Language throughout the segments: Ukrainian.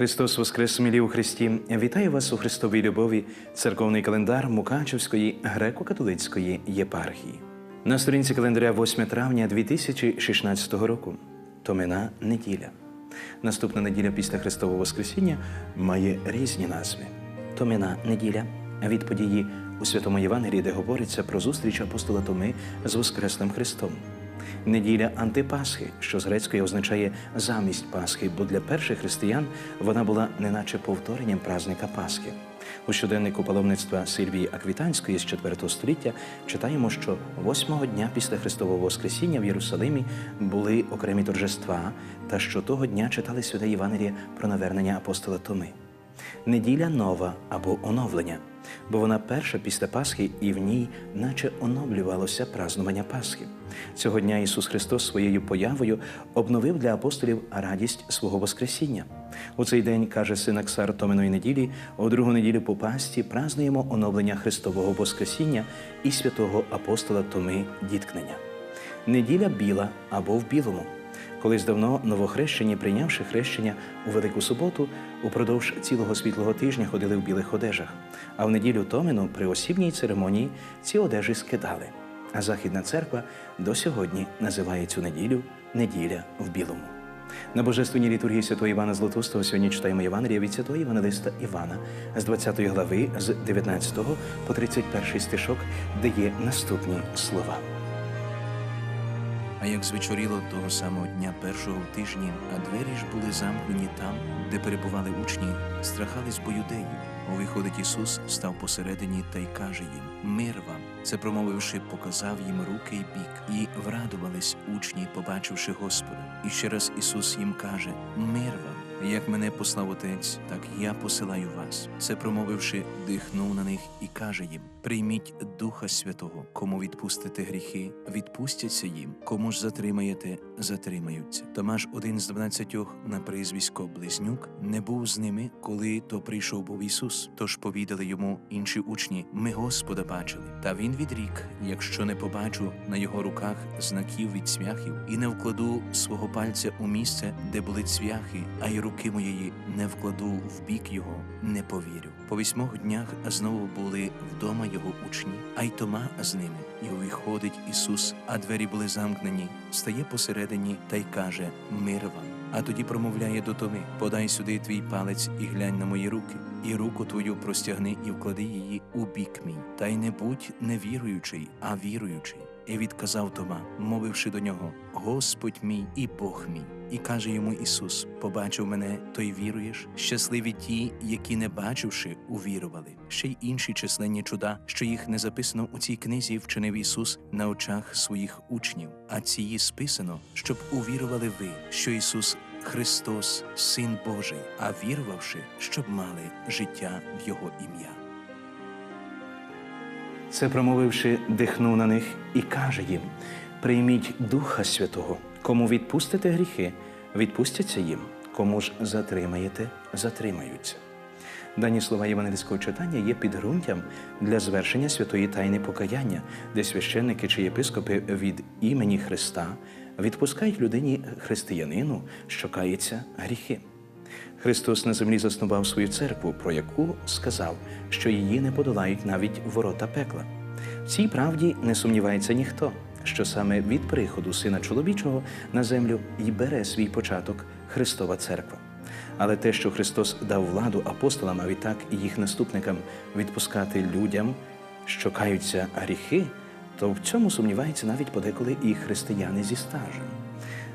Христос Воскрес, милі у Христі! Вітаю вас у Христовій любові, церковний календар Мукачевської греко-католицької єпархії. На сторінці календаря 8 травня 2016 року. Томина неділя. Наступна неділя після Христового Воскресіння має різні назви. Томина неділя від події у Святому Євангелії, де говориться про зустріч апостола Томи з Воскресним Христом. Неділя антипасхи, що з грецької означає замість Пасхи, бо для перших християн вона була неначе повторенням празника Пасхи. У щоденнику паломництва Сильвії Аквітанської з 4 століття читаємо, що восьмого дня після Христового Воскресіння в Єрусалимі були окремі торжества, та що того дня читали святе Євангеліє про навернення апостола Томи. Неділя нова або оновлення, бо вона перша після Пасхи, і в ній наче оновлювалося празнування Пасхи. Цього дня Ісус Христос своєю появою обновив для апостолів радість свого Воскресіння. У цей день, каже синаксар Томиної неділі, у другу неділю по пасті празнуємо оновлення Христового Воскресіння і святого апостола Томи діткнення. Неділя біла або в білому. Колись давно новохрещені, прийнявши хрещення у Велику суботу, упродовж цілого світлого тижня ходили в білих одежах, а в неділю Томину при осібній церемонії ці одежі скидали. А Західна церква до сьогодні називає цю неділю неділя в білому. На божественній літургії святого Івана Златоустого сьогодні читаємо Євангелія від святого Євангелиста Івана з 20 глави з 19 по 31 стишок, де є наступні слова. А як звечоріло того самого дня першого в тижні, а двері ж були замкнені там, де перебували учні, страхались бо юдеїв. Виходить Ісус, став посередині та й каже їм: Мир вам. Це промовивши, показав їм руки й бік, і врадувались учні, побачивши Господа. І ще раз Ісус їм каже: Мир вам. Як мене послав Отець, так я посилаю вас. Це промовивши, дихнув на них і каже їм: Прийміть Духа Святого, кому відпустите гріхи, відпустяться їм, кому ж затримаєте, затримаються. Томаш, один з дванадцятьох на прізвисько Близнюк, не був з ними, коли то прийшов був Ісус. Тож повідали йому інші учні: Ми Господа бачили. Та він відрік: якщо не побачу на його руках знаків від цвяхів, і не вкладу свого пальця у місце, де були цвяхи, а й руки моєї не вкладу в бік його, не повірю. По вісьмох днях знову були вдома його учні, а й Тома з ними. І увіходить Ісус, а двері були замкнені, стає посередині та й каже: Мир вам. А тоді промовляє до Томи: Подай сюди твій палець і глянь на мої руки, і руку твою простягни і вклади її у бік мій. Та й не будь невіруючий, а віруючий. І відказав Тома, мовивши до нього: Господь мій і Бог мій. І каже йому Ісус: Побачив мене, то й віруєш. Щасливі ті, які не бачивши, увірували. Ще й інші численні чуда, що їх не записано у цій книзі, вчинив Ісус на очах своїх учнів. А ці списано, щоб увірували ви, що Ісус Христос, Син Божий, а вірувавши, щоб мали життя в Його ім'я. Це промовивши, дихнув на них і каже їм: Прийміть Духа Святого, кому відпустите гріхи, відпустяться їм, кому ж затримаєте, затримаються. Дані слова євангельського читання є підґрунтям для звершення святої тайни покаяння, де священники чи єпископи від імені Христа відпускають людині християнину, що кається гріхи. Христос на землі заснував свою церкву, про яку сказав, що її не подолають навіть ворота пекла. В цій правді не сумнівається ніхто, що саме від приходу Сина чоловічого на землю й бере свій початок Христова церква. Але те, що Христос дав владу апостолам, а відтак і їх наступникам відпускати людям, що каються гріхи, то в цьому сумніваються навіть подеколи і християни зі стажем.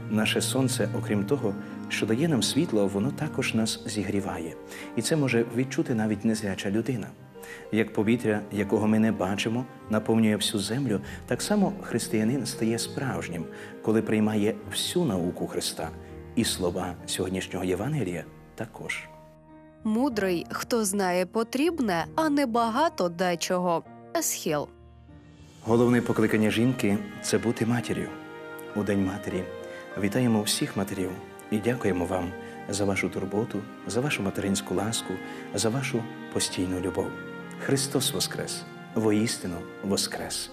Наше сонце, окрім того, що дає нам світло, воно також нас зігріває, і це може відчути навіть незряча людина. Як повітря, якого ми не бачимо, наповнює всю землю, так само християнин стає справжнім, коли приймає всю науку Христа, і слова сьогоднішнього Євангелія також. Мудрий, хто знає потрібне, а не багато дечого. Есхіл. Головне покликання жінки це бути матір'ю. У День матері вітаємо всіх матерів і дякуємо вам за вашу турботу, за вашу материнську ласку, за вашу постійну любов. Христос Воскрес! Воістину Воскрес!